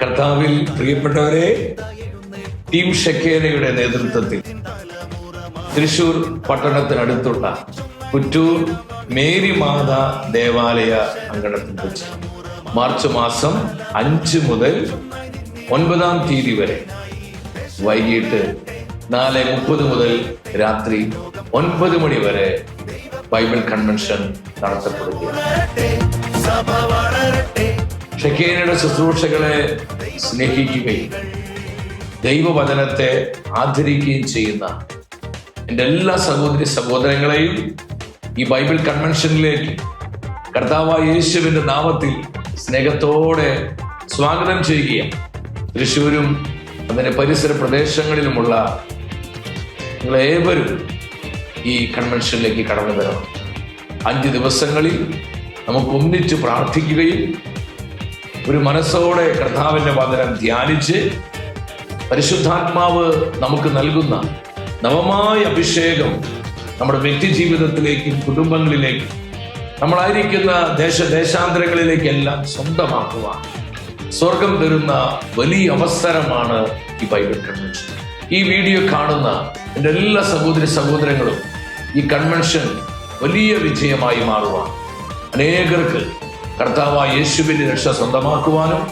കർത്താവിൽ പ്രിയപ്പെട്ടവരെ ടീം ഷെക്കേരയുടെ നേതൃത്വത്തിൽ തൃശൂർ പട്ടണത്തിനടുത്തുള്ള കുറ്റൂർ മേരി മാതാ ദേവാലയ അങ്കണത്തിൽ വെച്ച് മാർച്ച് മാസം അഞ്ച് മുതൽ ഒൻപതാം തീയതി വരെ വൈകിട്ട് നാല് മുപ്പത് മുതൽ രാത്രി ഒൻപത് മണി വരെ ബൈബിൾ കൺവെൻഷൻ നടത്തപ്പെടുകയാണ്. സഭ വളരട്ടെ ഷെക്കേനയുടെ ശുശ്രൂഷകളെ സ്നേഹിക്കുകയും ദൈവവചനത്തെ ആദരിക്കുകയും ചെയ്യുന്ന എന്റെ എല്ലാ സഹോദരി സഹോദരങ്ങളെയും ഈ ബൈബിൾ കൺവെൻഷനിലേക്ക് കർത്താവായ യേശുവിന്റെ നാമത്തിൽ സ്നേഹത്തോടെ സ്വാഗതം ചെയ്യുകയാണ്. തൃശ്ശൂരും അതിന്റെ പരിസര പ്രദേശങ്ങളിലുമുള്ള നിങ്ങളേവരും ഈ കൺവെൻഷനിലേക്ക് കടന്നു വരണം. അഞ്ച് ദിവസങ്ങളിൽ നമുക്ക് ഒന്നിച്ച് പ്രാർത്ഥിക്കുകയും ഒരു മനസ്സോടെ കർത്താവിന്റെ വചനം ധ്യാനിച്ച് പരിശുദ്ധാത്മാവ് നമുക്ക് നൽകുന്ന നവമായ അഭിഷേകം നമ്മുടെ വ്യക്തി ജീവിതത്തിലേക്കും കുടുംബങ്ങളിലേക്കും നമ്മളായിരിക്കുന്ന ദേശ ദേശാന്തരങ്ങളിലേക്കെല്ലാം സ്വന്തമാക്കുവാൻ സ്വർഗം തരുന്ന വലിയ അവസരമാണ് ഈ ബൈബിൾ കൺവെൻഷൻ. ഈ വീഡിയോ കാണുന്ന എന്റെ എല്ലാ സഹോദരി സഹോദരങ്ങളും ഈ കൺവെൻഷൻ വലിയ വിജയമായി മാറുവാൻ അനേകർക്ക് കർത്താവായ യേശുവിന്റെ രക്ഷ സ്വന്തമാക്കുവാനും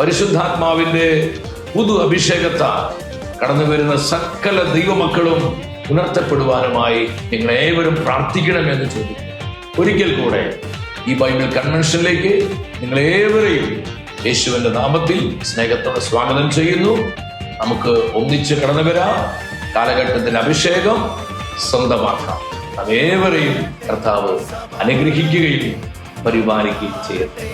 പരിശുദ്ധാത്മാവിന്റെ പുതു അഭിഷേകത്താൽ കടന്നു വരുന്ന സകല ദൈവമക്കളും ഉണർത്തപ്പെടുവാനുമായി നിങ്ങൾ ഏവരും പ്രാർത്ഥിക്കണമെന്ന് ചോദിക്കും ഒരിക്കൽ കൂടെ ഈ ബൈബിൾ കൺവെൻഷനിലേക്ക് നിങ്ങൾ ഏവരെയും യേശുവിന്റെ നാമത്തിൽ സ്നേഹത്തോടെ സ്വാഗതം ചെയ്യുന്നു. നമുക്ക് ഒന്നിച്ച് കടന്നു വരാം. കാലഘട്ടത്തിന്റെ അഭിഷേകം സ്വന്തമാക്കാം. നാം ഏവരെയും കർത്താവ് അനുഗ്രഹിക്കുകയും പരിപാലിക്കുകയും ചെയ്യട്ടെ.